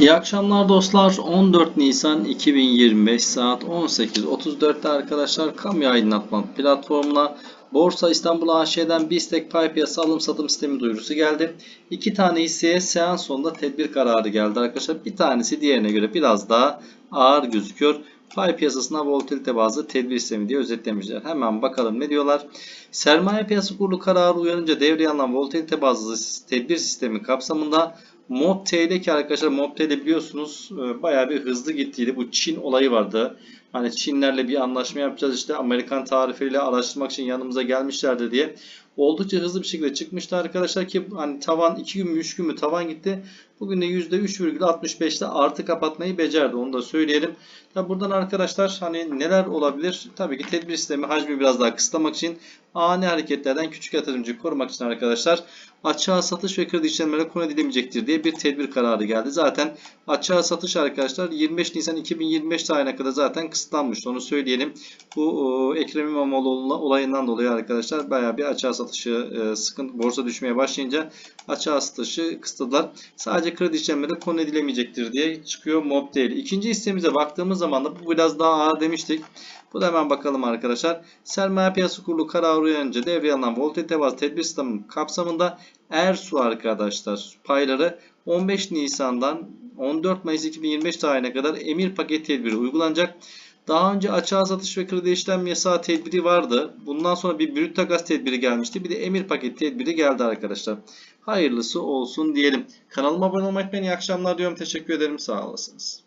İyi akşamlar dostlar. 14 Nisan 2025 saat 18.34'te arkadaşlar kamu aydınlatma platformuna Borsa İstanbul AŞ'den BISTEK pay piyasa alım satım sistemi duyurusu geldi. İki tane hisseye seans sonunda tedbir kararı geldi arkadaşlar. Bir tanesi diğerine göre biraz daha ağır gözüküyor. Pay piyasasına volatilite bazlı tedbir sistemi diye özetlemişler. Hemen bakalım ne diyorlar. Sermaye piyasası kurulu kararı uyanınca devreye alınan volatilite bazlı tedbir sistemi kapsamında Mob TL ki arkadaşlar Mob TL biliyorsunuz e, bayağı bir hızlı gittiydi. Bu Çin olayı vardı. Hani Çinlerle bir anlaşma yapacağız işte Amerikan tarifeliyle araştırmak için yanımıza gelmişlerdi diye. Oldukça hızlı bir şekilde çıkmıştı arkadaşlar ki hani tavan 2 gün mü 3 gün mü tavan gitti. Bugün de %3,65'te artı kapatmayı becerdi. Onu da söyleyelim. Tabi buradan arkadaşlar hani neler olabilir? Tabii ki tedbir sistemi hacmi biraz daha kısıtlamak için ani hareketlerden küçük yatırımcıyı korumak için arkadaşlar açığa satış ve kredi işlemlerine konu edilemeyecektir diye bir tedbir kararı geldi. Zaten açığa satış arkadaşlar 25 Nisan 2025 tarihine kadar zaten kısıtlanmıştı. Onu söyleyelim. Bu Ekrem İmamoğlu olayından dolayı arkadaşlar bayağı bir açığa satışı e, sıkıntı borsa düşmeye başlayınca açığa satışı kısıtladılar. Sadece kredi işlemleri konu edilemeyecektir diye çıkıyor mob değil. İkinci hissemize baktığımız zaman da bu biraz daha ağır demiştik. Bu da hemen bakalım arkadaşlar. Sermaye piyasası kurulu kararı uyanınca devreye alınan bazlı tedbir sistemi kapsamında Ersu arkadaşlar payları 15 Nisan'dan 14 Mayıs 2025 tarihine kadar emir paket tedbiri uygulanacak. Daha önce açığa satış ve kredi işlem yasağı tedbiri vardı. Bundan sonra bir brüt takas tedbiri gelmişti. Bir de emir paket tedbiri geldi arkadaşlar. Hayırlısı olsun diyelim. Kanalıma abone olmayı unutmayın. İyi akşamlar diyorum. Teşekkür ederim. Sağ olasınız.